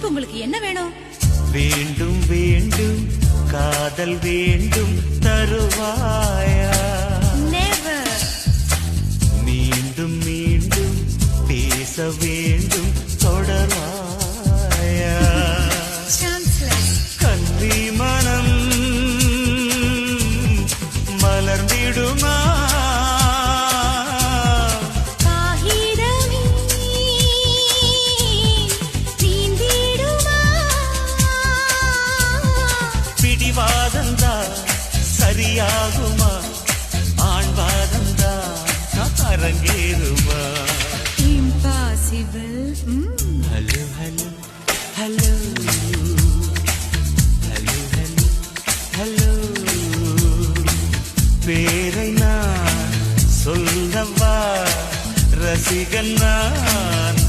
இப்ப உங்களுக்கு என்ன வேணும்? வேண்டும் வேண்டும். காதல் வேண்டும். தருவாயா? மீண்டும் மீண்டும். பேச வேண்டும். தொடர்வாயா பிடிவாதந்தா சரியாகுமா? ஆண்வாதந்தா? அரங்கேறுமா? Impossible. Hello hello. Hello. Hello hello. Hello. பேரை நான் சொல்லவா? ரசிகன் நான்.